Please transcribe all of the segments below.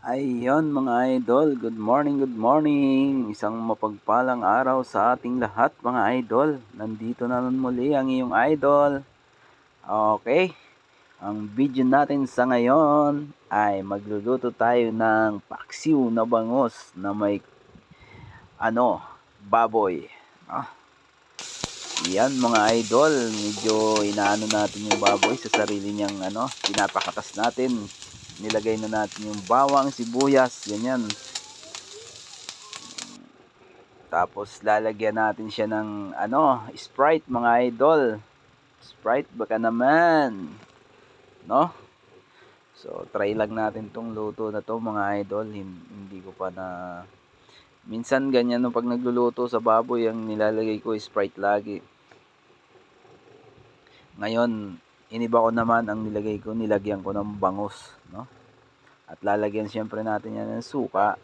Ayun mga idol, good morning, good morning. Isang mapagpalang araw sa ating lahat mga idol. Nandito na nun muli ang iyong idol. Okay, ang video natin sa ngayon ay magluluto tayo ng paksiw na bangos na may ano, baboy. Ah. Yan mga idol, medyo inaano natin yung baboy sa sarili niyang ano, pinapakatas natin nilagay na natin yung bawang, sibuyas, ganyan. Tapos lalagyan natin siya ng ano, Sprite mga idol. Sprite baka naman. No? So try lang natin tong luto na to mga idol. Hindi ko pa na Minsan ganyan no pag nagluluto sa baboy ang nilalagay ko Sprite lagi. Ngayon iniba ko naman ang nilagay ko, nilagyan ko ng bangus, no? At lalagyan siyempre natin yan ng suka.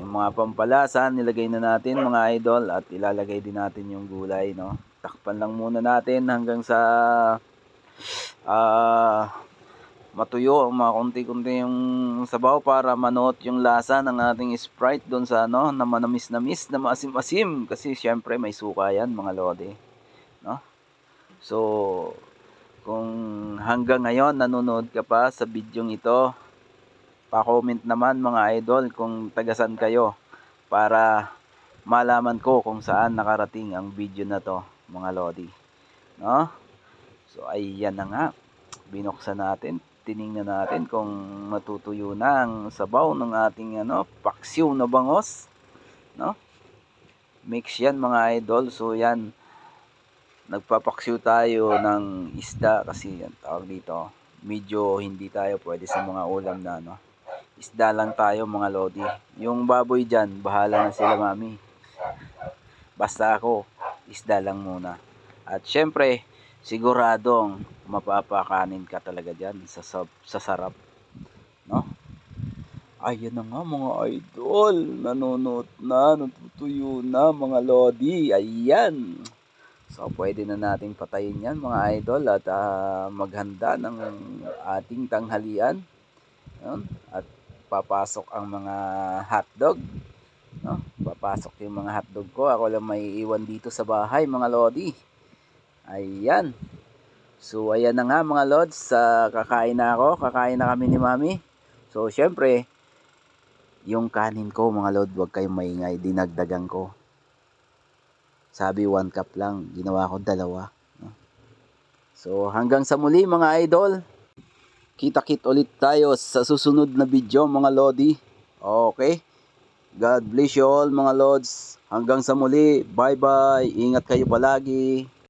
Yung mga pampalasa, nilagay na natin mga idol at ilalagay din natin yung gulay, no? Takpan lang muna natin hanggang sa uh, matuyo, mga konti-konti yung sabaw para manuot yung lasa ng ating Sprite doon sa ano, na manamis-namis, na maasim-asim kasi syempre may suka yan mga lodi, no? So, kung hanggang ngayon nanonood ka pa sa bidyong ito, pa-comment naman mga idol kung tagasan kayo para malaman ko kung saan nakarating ang video na to mga lodi. No? So ayan na nga. Binuksan natin. Tiningnan natin kung matutuyo na ang sabaw ng ating ano, paksiw na bangos. No? Mix yan mga idol. So yan nagpapaksiw tayo ng isda kasi yan tawag dito medyo hindi tayo pwede sa mga ulam na no isda lang tayo mga lodi. Yung baboy dyan bahala na sila mami. Basta ako isda lang muna. At syempre siguradong mapapakanin ka talaga dyan sa, sa, sa sarap no? Ayun na nga mga idol. Nanonood na natutuyo na mga lodi. Ayan So, pwede na nating patayin yan mga idol at uh, maghanda ng ating tanghalian. Yun. At papasok ang mga hotdog. No? Papasok yung mga hotdog ko. Ako lang may iwan dito sa bahay mga lodi. Ayan. So, ayan na nga mga lods. Uh, kakain na ako. Kakain na kami ni mami. So, syempre, yung kanin ko mga lod, wag kayong maingay. Dinagdagan ko sabi one cup lang, ginawa ko dalawa. So hanggang sa muli mga idol. Kita-kit ulit tayo sa susunod na video mga lodi. Okay? God bless you all mga lods. Hanggang sa muli. Bye bye. Ingat kayo palagi.